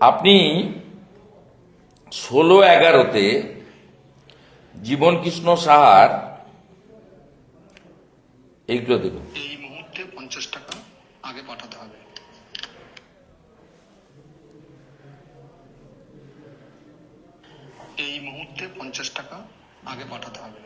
আপনি ষোলো এগারোতে জীবনকৃষ্ণ সাহার এইগুলো দেখুন। এই মুহূর্তে পঞ্চাশ টাকা আগে পাঠাতে হবে। এই মুহূর্তে পঞ্চাশ টাকা আগে পাঠাতে হবে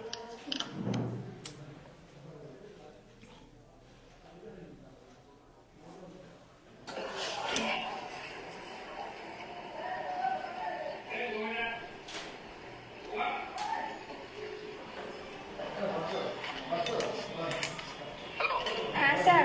হ্যাঁ স্যার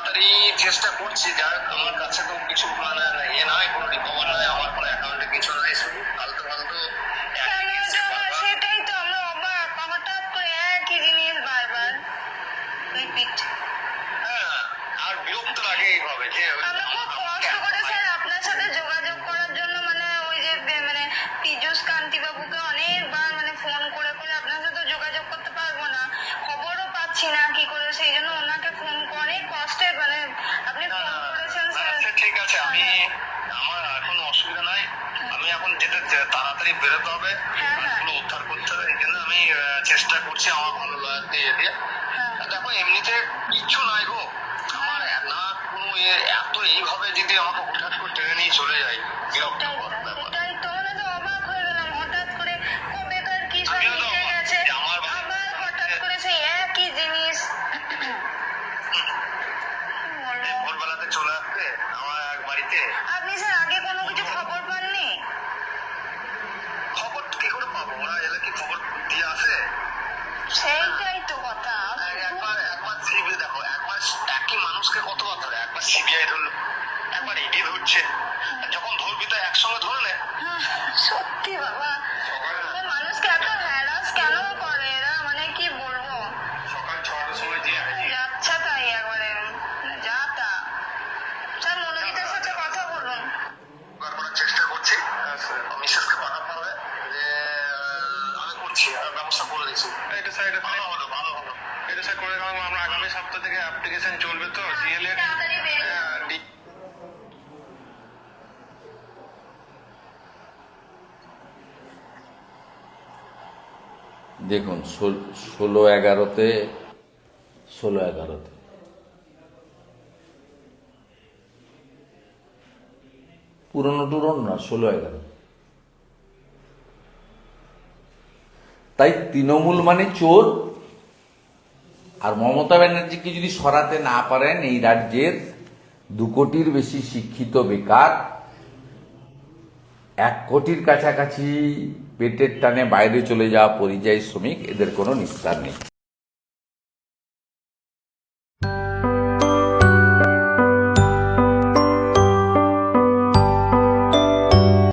তাড়াতাড়ি চেষ্টা করছি, যার আমার কাছে তো কিছু ইয়ে নাই। কোনো রিকভার নয় আমার কোনো অ্যাকাউন্টে কিছু নাই, শুধু ফালতু ফালতু একই কেন এসছে জমা বারবার। সেটাই তো আমরা অবাক হঠাৎ করে একই জিনিস বারবার রিপিট হ্যাঁ, আর বিরক্ত লাগে এইভাবে যে আমরা খুব কষ্ট করে স্যার আপনার সাথে যোগাযোগ করার জন্য মানে ওই যে বে- মানে পীযুষ কান্তি বাবুকে অনেকবার মানে ফোন করে করে আপনার সাথে যোগাযোগ করতে পারব না খবরও পাচ্ছি না কি করে সেই জন্য ওনাকে ফোন করে কষ্টে মানে আপনি না, ফোন না, করেছেন না, স্যার আচ্ছা, ঠিক আছে আমি আমার এখন অসুবিধা নাই আমি এখন যেতে চে- তাড়াতাড়ি বেরোতে হবে হ্যাঁ, হ্যাঁ। পুরো উদ্ধার করতে হবে এই জন্য আমি চেষ্টা করছি আমার ভালো লাগতে ইয়ে দিয়ে। হ্যাঁ। দেখো এমনিতে কিচ্ছু নাই গো। আমার না কোনো এত এইভাবে যদি আমাকে হঠাৎ করে টেনে নিয়ে চলে যায় বিরক্ত সপ্তাহ থেকে অ্যাপ্লিকেশন চলবে তো ডিএলএড তাড়াতাড়ি বেরিয়ে দেখুন ষোলো এগারোতে ষোলো এগারোতে। পুরনো টুরনো না ষোলো এগারো। তাই তৃণমূল মানে চোর আর মমতা ব্যানার্জিকে যদি সরাতে না পারেন, এই রাজ্যের দু কোটির বেশি শিক্ষিত বেকার এক কোটির কাছাকাছি পেটের টানে বাইরে চলে যাওয়া পরিযায়ী শ্রমিক, এদের কোনো নিস্তার নেই।